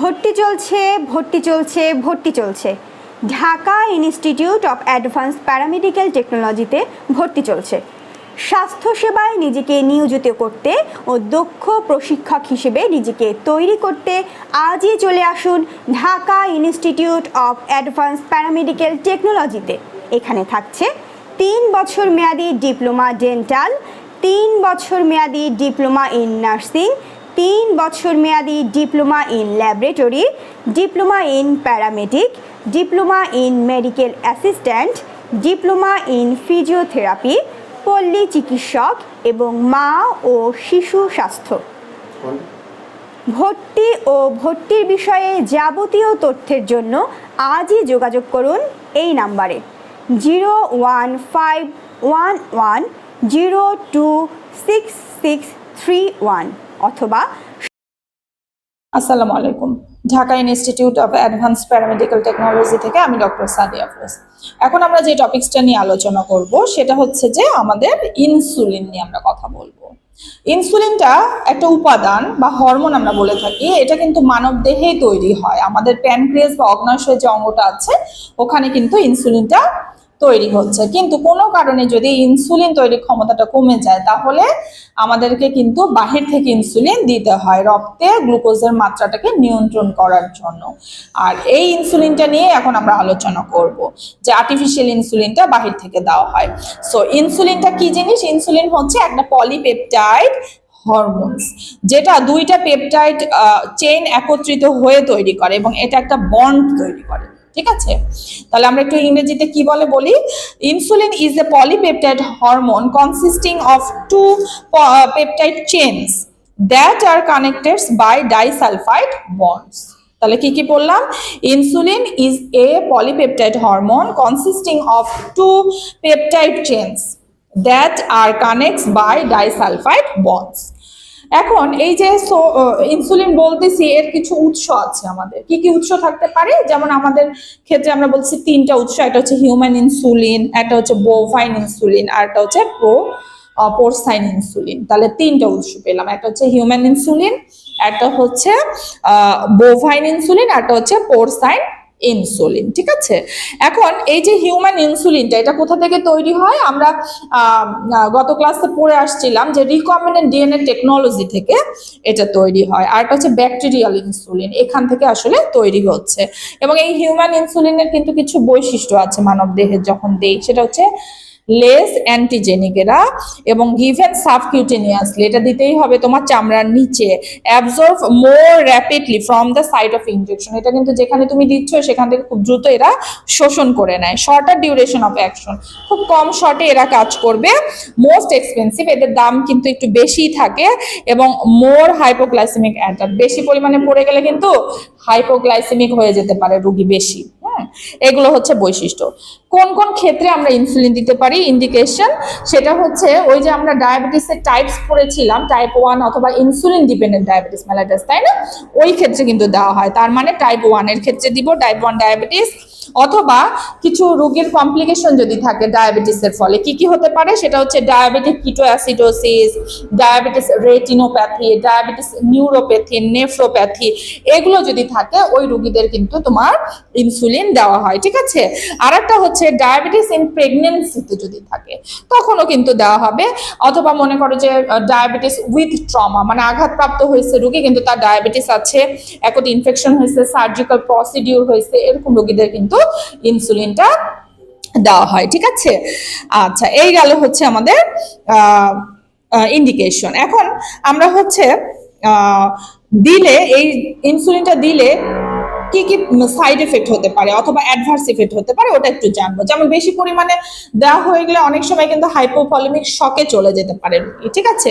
ভর্তি চলছে ভর্তি চলছে ভর্তি চলছে। Dhaka institute of advance paramedical টেকনোলজিতে ভর্তি চলছে। স্বাস্থ্যসেবায় নিজেকে নিয়োজিত করতে ও দক্ষ প্রশিক্ষক হিসেবে নিজেকে তৈরি করতে আজই চলে আসুন Dhaka institute of advance paramedical টেকনোলজিতে এখানে থাকছে তিন বছর মেয়াদি ডিপ্লোমা ডেন্টাল, তিন বছর মেয়াদি ডিপ্লোমা ইন নার্সিং তিন বছর মেয়াদি diploma in laboratory diploma in paramedic diploma in medical assistant diploma in physiotherapy পল্লী চিকিৎসক এবং মা ও শিশু স্বাস্থ্য। ভর্তি ও ভর্তির বিষয়ে যাবতীয় তথ্যের জন্য আজই যোগাযোগ করুন এই নাম্বারে। Zero one five one one zero two six six three one. অথবা আসসালামু আলাইকুম। Dhaka institute of advance paramedical technology থেকে আমি ডক্টর সাদিয়া ফিরোজ। এখন আমরা যে টপিকসটা নিয়ে আলোচনা করব, সেটা হচ্ছে যে আমাদের ইনসুলিন নিয়ে আমরা কথা বলব। ইনসুলিনটা একটা উপাদান বা হরমোন আমরা বলে থাকি, এটা কিন্তু মানব দেহেই তৈরি হয়। আমাদের প্যানক্রিয়াস বা অগ্নাশয় যে অঙ্গটা আছে, ওখানে কিন্তু ইনসুলিনটা তৈরি হচ্ছে। কিন্তু কোনো কারণে যদি ইনসুলিন তৈরির ক্ষমতাটা কমে যায়, তাহলে আমাদেরকে কিন্তু বাহির থেকে ইনসুলিন দিতে হয় রক্তে গ্লুকোজের মাত্রাটাকে নিয়ন্ত্রণ করার জন্য। আর এই ইনসুলিনটা নিয়ে এখন আমরা আলোচনা করব যে আর্টিফিশিয়াল ইনসুলিনটা বাহির থেকে দেওয়া হয়। সো ইনসুলিনটা কি জিনিস? ইনসুলিন হচ্ছে একটা পলিপেপটাইড হরমোনস যেটা দুইটা পেপটাইড চেইন একত্রিত হয়ে তৈরি করে এবং এটা একটা বন্ড তৈরি করে। ঠিক আছে? তাহলে আমরা একটু ইংরেজিতে কি বলে বলি? Insulin is a polypeptide hormone consisting of two peptide chains that are connected by disulphide bonds তাহলে কি কি বললাম? Insulin is a polypeptide hormone consisting of two peptide chains that are connects by disulphide bonds এখন এই যে insulin বলতেছি, এর কিছু উৎস আছে আমাদের। কি কি উৎস থাকতে পারে? যেমন আমাদের ক্ষেত্রে আমরা বলছি তিনটা উৎস, একটা হচ্ছে হিউম্যান ইনসুলিন একটা হচ্ছে বোভাইন ইনসুলিন আর একটা হচ্ছে প্রো পোরসাইন ইনসুলিন তাহলে তিনটা উৎস পেলাম, একটা হচ্ছে হিউম্যান ইনসুলিন একটা হচ্ছে বোভাইন ইনসুলিন একটা হচ্ছে পোরসাইন ইনসুলিন ঠিক আছে? এখন এই যে হিউম্যান ইনসুলিনটা এটা কোথা থেকে তৈরি হয়? আমরা গত ক্লাসে পড়ে আসছিলাম যে রিকমেন্ডেন্ট ডিএনএ টেকনোলজি থেকে এটা তৈরি হয়। আর এটা হচ্ছে ব্যাকটেরিয়াল ইনসুলিন এখান থেকে আসলে তৈরি হচ্ছে। এবং এই হিউম্যান ইনসুলিনের কিন্তু কিছু বৈশিষ্ট্য আছে মানব দেহের যখন দেই, সেটা হচ্ছে লেস অ্যান্টিজেনিক এরা এবং গিভেন সাবকিউটেনিয়াসলি এটা দিতেই হবে তোমার চামড়ার নিচে। Absorb more rapidly from the side of injection এটা কিন্তু যেখানে তুমি দিচ্ছ সেখান থেকে খুব দ্রুত এরা শোষণ করে নেয়। শর্টার ডিউরেশন অফ অ্যাকশন খুব কম শর্টে এরা কাজ করবে। মোস্ট এক্সপেন্সিভ এদের দাম কিন্তু একটু বেশিই থাকে এবং মোর হাইপোগ্লাইসেমিক অ্যাটাক বেশি পরিমাণে পড়ে গেলে কিন্তু হাইপোগ্লাইসেমিক হয়ে যেতে পারে রুগী বেশি। এগুলো হচ্ছে বৈশিষ্ট্য। কোন কোন ক্ষেত্রে আমরা ইনসুলিন দিতে পারি? ইন্ডিকেশন সেটা হচ্ছে ওই যে আমরা ডায়াবেটিসের টাইপস পড়েছিলাম টাইপ ওয়ান অথবা ইনসুলিন ডিপেন্ডেন্ট ডায়াবেটিস মেলাইটাস তাই না? ওই ক্ষেত্রে কিন্তু দেওয়া হয়। তার মানে টাইপ ওয়ানের ক্ষেত্রে দিব টাইপ ওয়ান ডায়াবেটিস অথবা কিছু রোগীর কমপ্লিকেশন যদি থাকে ডায়াবেটিসের ফলে, কি কি হতে পারে? সেটা হচ্ছে diabetic ketoacidosis diabetes retinopathy diabetes neuropathy nephropathy এগুলো যদি থাকে, ওই রোগীদের কিন্তু তোমার ইনসুলিন দেওয়া হয়, ঠিক আছে? আর একটা হচ্ছে ডায়াবেটিস ইন প্রেগনেন্সিতে যদি থাকে, তখনও কিন্তু দেওয়া হবে। অথবা মনে করো যে ডায়াবেটিস উইথ ট্রমা মানে আঘাতপ্রাপ্ত হয়েছে রোগী, কিন্তু তার ডায়াবেটিস আছে একটি ইনফেকশন হয়েছে সার্জিক্যাল প্রসিডিউর হয়েছে, এরকম রোগীদের কিন্তু ইনসুলিনটা দেওয়া হয়, ঠিক আছে? আচ্ছা এই গেল হচ্ছে আমাদের ইন্ডিকেশন এখন আমরা হচ্ছে দিলে, এই ইনসুলিনটা দিলে কি কি সাইড এফেক্ট হতে পারে অথবা অ্যাডভার্স এফেক্ট হতে পারে ওটা একটু জানব। যেমন বেশি পরিমাণে দেওয়া হয়ে গেলে অনেক সময় কিন্তু হাইপোভলিমিক শকে চলে যেতে পারে, ঠিক আছে?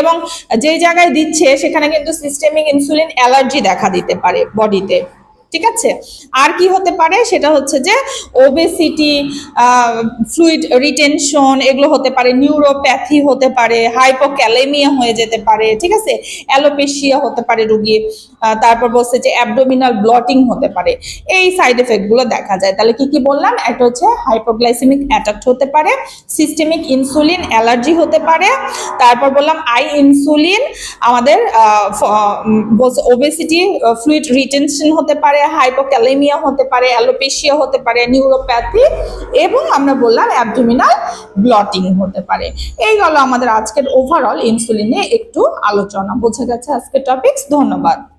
এবং যেই জায়গায় দিচ্ছে, সেখানে কিন্তু সিস্টেমিক ইনসুলিন অ্যালার্জি দেখা দিতে পারে বডিতে ঠিক আছে? আর কি হতে পারে? সেটা হচ্ছে যে ওবেসিটি ফ্লুইড রিটেনশন এগুলো হতে পারে নিউরোপ্যাথি হতে পারে হাইপোক্যালেমিয়া হয়ে যেতে পারে, ঠিক আছে? অ্যালোপেশিয়া হতে পারে রুগীর তারপর বলছে যে অ্যাবডোমিনাল ব্লটিং হতে পারে। এই সাইড এফেক্টগুলো দেখা যায়। তাহলে কি কি বললাম? একটা হচ্ছে হাইপোগ্লাইসেমিক অ্যাটাক হতে পারে সিস্টেমিক ইনসুলিন অ্যালার্জি হতে পারে, তারপর বললাম আই ইনসুলিন আমাদের ওবেসিটি ফ্লুইড রিটেনশন হতে পারে হাইপোক্যালেমিয়া হতে পারে অ্যালোপেশিয়া হতে পারে নিউরোপ্যাথি এবং আমরা বললাম অ্যাবডোমিনাল ব্লটিং হতে পারে। এই গেল আমাদের আজকের ওভারঅল ইনসুলিনে একটু আলোচনা। বোঝা গেছে আজকের টপিক্স ধন্যবাদ।